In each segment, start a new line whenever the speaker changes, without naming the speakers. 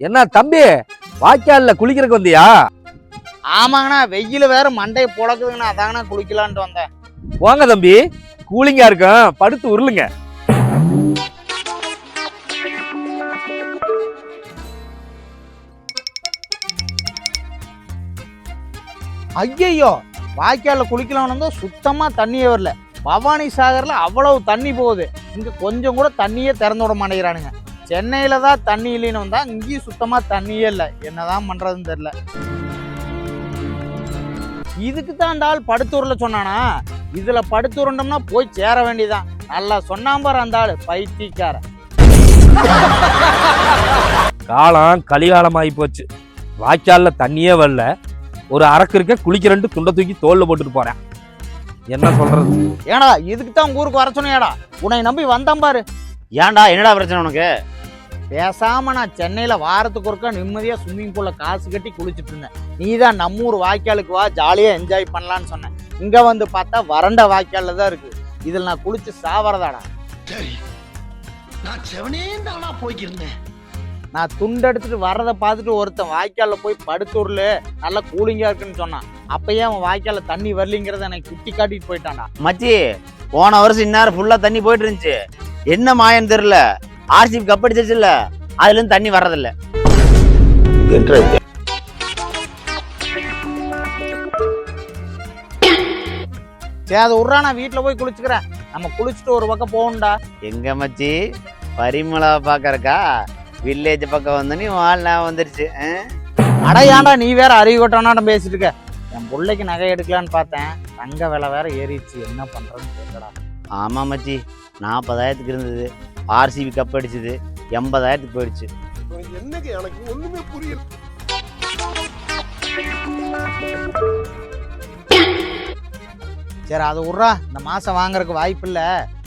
என்ன தம்பி வாய்க்கால்ல குளிக்கிறதுக்கு வந்தியா?
ஆமாங்கண்ணா வெயில் வேற மண்டையை புழக்குதுங்கண்ணா அதாங்கண்ணா குளிக்கலான்ட்டு வந்தேன்.
போங்க தம்பி கூலிங்கா இருக்கும் படுத்து உருளுங்க.
ஐயையோ வாய்க்கால்ல குளிக்கலாம்னு சுத்தமா தண்ணியே வரல. பவானி சாகர்ல அவ்வளவு தண்ணி போகுது. இங்க கொஞ்சம் கூட தண்ணியே திறந்து விட மாட்டேங்கிறானுங்க. சென்னையில தான் தண்ணி இல்லைன்னு வந்தா இங்கேயும் சுத்தமா தண்ணியே இல்லை. என்னதான் பண்றதுன்னு தெரியல. இதுக்கு தான் ஆள் படுத்துருல சொன்னானா? இதுல படுத்துருண்டோம்னா போய் சேர வேண்டியதான் நல்லா சொன்னான் பாரு அந்த ஆளு பைத்தியக்காரன்.
காலம் கலிகாலம் ஆகி போச்சு. வாய்க்கால்ல தண்ணியே வரல. ஒரு அரக்கு இருக்க குளிக்கிறன்ட்டு துண்டை தூக்கி தோல்ல போட்டுட்டு போறேன். என்ன சொல்றது?
ஏடா இதுக்கு தான் ஊருக்கு வர சொன்னியாடா? உன்னை நம்பி வந்தான் பாரு.
ஏன்டா என்னடா பிரச்சனை உனக்கு?
பேசாம நான் சென்னையில வாரத்துக்கு ஒருக்கா நிம்மதியா ஸ்விம்மிங் பூல்ல காசு கட்டி குளிச்சிட்டு இருந்தேன். நீ தான் நம்ம ஊர் வாய்க்காலுக்கு வா ஜாலியா என்ஜாய் பண்ணலான்னு சொன்னேன். இங்க வந்து பார்த்தா வறண்ட வாய்க்கால்ல தான் இருக்கு. இதுல நான் குளிச்சு சாவறதாடா.
சரி. நான் செவனே தானா போய்க்கிருந்தேன்.
நான் துண்டு எடுத்துட்டு வர்றதை பார்த்துட்டு ஒருத்தன் வாய்க்கால்ல போய் படுத்தூர்ல நல்லா கூலிங்கா இருக்குன்னு சொன்னான். அப்பயே அவன் வாய்க்கால்ல தண்ணி வரலிங்கிறத எனக்கு குட்டி காட்டிட்டு போயிட்டான்டா.
மச்சி போன வருஷம் இந்நேரம் ஃபுல்லா தண்ணி போயிட்டு இருந்துச்சு. என்ன மாயன்னு தெரியல. ஆர்சிபி கப் அடிச்சிருச்சுல்ல அதுல இருந்து தண்ணி வர்றதில்ல.
சரி அதை விட்றா நான் வீட்டுல போய் குளிச்சுக்கிறேன். நம்ம குளிச்சுட்டு ஒரு பக்கம் போகணும்டா.
எங்க மச்சி? பரிமளா பாக்கறக்கா வில்லேஜ் பக்கம் வந்தோடனே வாழ் ஞாபகம் வந்துருச்சு?
அட ஏன்டா நீ வேற அறிவு கட்டணாட்டம் பேசிட்டு இருக்க. என் பிள்ளைக்கு நகை எடுக்கலான்னு பார்த்தேன். தங்க விலை வேற ஏறிடுச்சு. என்ன பண்றதுன்னு தெரியலடா.
ஆமா மச்சி நாற்பதாயிரத்துக்கு இருந்தது. ஆர்சிபி கப் அடிச்சது. எண்பதாயிரத்துக்கு போயிடுச்சு.
என்னங்க எனக்கு ஒண்ணுமே புரியல.
சரி அதை விட்றா. இந்த மாசம் வாங்குறதுக்கு வாய்ப்பு இல்ல.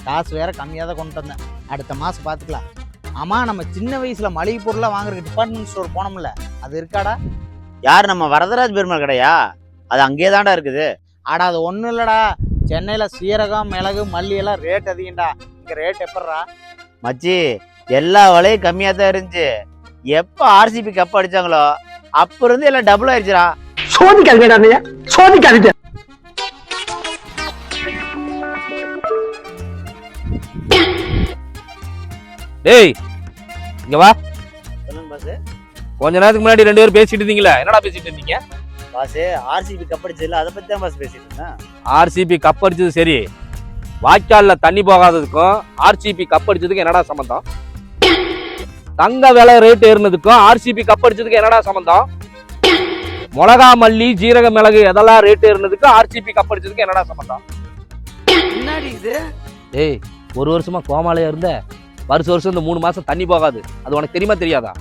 காசு வேற கம்மியாக தான் கொண்டு வந்தேன். அடுத்த மாசம் பார்த்துக்கலாம் ஆமா நம்ம சின்ன வயசுல மளிகை பொருளாக வாங்குறதுக்கு டிபார்ட்மெண்ட் ஸ்டோர் போனோம்ல. அது இருக்காடா?
யார் நம்ம வரதராஜ் பெருமாள் கடையா? அது அங்கேயே தான்டா இருக்குது.
ஆடா அது ஒன்றும் இல்லடா. சென்னையில சீரகம் மிளகு மல்லி எல்லாம் ரேட் அதிகம்டா. இங்க ரேட் எப்பட்றா?
மச்சி எல்லா விலையும் கம்மியா தான் இருந்துச்சு. எப்ப ஆர்சிபி கப் அடிச்சாங்களோ அப்ப இருந்து எல்லாம் டபுள் ஆயிடுச்சுடா.
சோதிக்காதீங்க சோதிக்காதீங்க.
டேய் இங்க வா.
சொல்லுங்க பாஸ்
கொஞ்ச நேரத்துக்கு முன்னாடி ரெண்டு பேரும் பேசிட்டு இருந்தீங்களா என்னடா பேசிட்டு இருந்தீங்க?
பாஸ் ஆர்சிபி கப் அடிச்சதுல அதை பத்தி தான் பாஸ் பேசிட்டு இருந்தேன்.
ஆர்சிபி கப் அடிச்சது சரி. வாய்க்கால்ல தண்ணி போகாததுக்கும் ஆர்சிபி கப் அடிச்சதுக்கும் என்னடா சம்பந்தம்? தங்க விலை ரேட் ஏறினதுக்கும் ஆர்சிபி கப் அடிச்சதுக்கு என்னடா சம்பந்தம்? மிளகா மல்லி ஜீரக மிளகு எதெல்லாம் ரேட் ஏறினதுக்கும் ஆர்சிபி கப் அடிச்சதுக்கு என்னடா
இது?
ஏய் ஒரு வருஷமா கோமாலையா இருந்த? வருஷம் வருஷம் இந்த மூணு மாசம் தண்ணி போகாது. அது உனக்கு தெரியுமா தெரியாதா?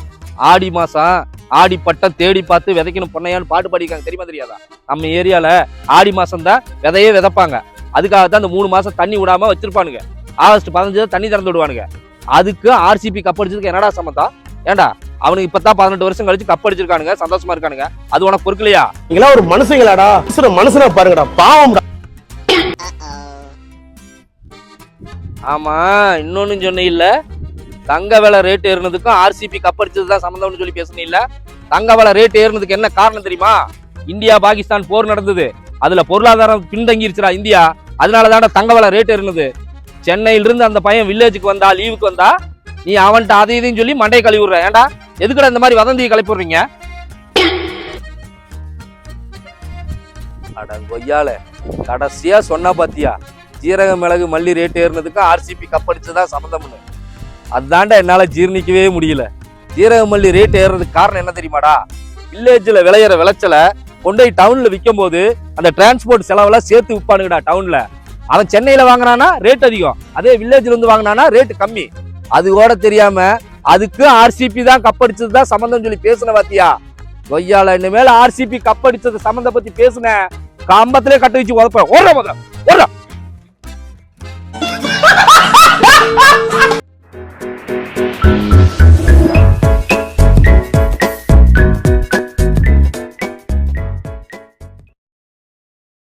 ஆடி மாசம் ஆடி பட்டம் தேடி பார்த்து விதைக்கணும் பொண்ணையான்னு பாட்டு பாடிக்காங்க தெரியுமா தெரியாதா? நம்ம ஏரியால ஆடி மாசம் தான் விதையே விதைப்பாங்க. அதுக்காக தான் இந்த மூணு மாசம் தண்ணி விடாம வச்சிருப்பானுங்க. ஆகஸ்ட் பதினஞ்சு தான் தண்ணி திறந்து விடுவானுங்க. அதுக்கு ஆர்சிபி கப் அடிச்சதுக்கு என்னடா சம்மந்தம் ஏன்டா அவனுக்கு இப்பதான் பதினெட்டு வருஷம் கழிச்சு கப் அடிச்சிருக்கானுங்க சந்தோஷமா இருக்கானுங்க. அது உனக்கு பொறுக்கலையா?
நீங்களா ஒரு மனுஷங்களாடா மனுஷன மனுஷனா பாருங்கடா பாவம்டா.
ஆமா இன்னொன்னு சொன்ன இல்ல தங்க விலை ரேட் ஏறினதுக்கும் ஆர்சிபி கப் அடிச்சது தான் சம்மந்தம்னு சொல்லி பேசுனீ இல்ல தங்க விலை ரேட் ஏறினதுக்கு என்ன காரணம் தெரியுமா? இந்தியா பாகிஸ்தான் போர் நடந்தது. அதுல பொருளாதாரம் பின்தங்கிருச்சுடா இந்தியா. அதனால தங்க விலை ரேட் ஏறினது. சென்னையில இருந்து அந்த பையன் வில்லேஜுக்கு வந்தா லீவுக்கு வந்தா நீ அவன்கிட்ட அதை இதையும் சொல்லி மண்டையை கழுவி விடுற. ஏண்டா எதுக்குடா இந்த மாதிரி வதந்தியை கிளப்பி விடுறீங்க அட கொய்யால கடைசியா சொன்னா பாத்தியா ஜீரக மிளகு மல்லி ரேட் ஏறினதுக்கு ஆர்சிபி கப் சம்மந்தம் சம்மந்தம்னு அதான்டா என்னால ஜீர்ணிக்கவே முடியல. ஜீரக மல்லி ரேட் ஏறுறதுக்கு காரணம் என்ன தெரியுமாடா? வில்லேஜ்ல விளையிற விளைச்சலை கொண்டு போய் டவுன்ல விற்கும் போது அந்த டிரான்ஸ்போர்ட் செலவெல்லாம் சேர்த்து விற்பானுங்கடா டவுன்ல அவன் சென்னையில வாங்கினானா ரேட் அதிகம். அதே வில்லேஜ்ல இருந்து வாங்கினானா ரேட் கம்மி. அது கூட தெரியாம அதுக்கு ஆர்சிபி தான் கப்படிச்சது தான் சம்மந்தம் சொல்லி பேசின பாத்தியா? கொய்யால இனிமேல் ஆர்சிபி கப் அடிச்சது சம்மந்த பத்தி பேசுன கம்பத்திலே கட்டு வச்சு உதப்ப ஒரு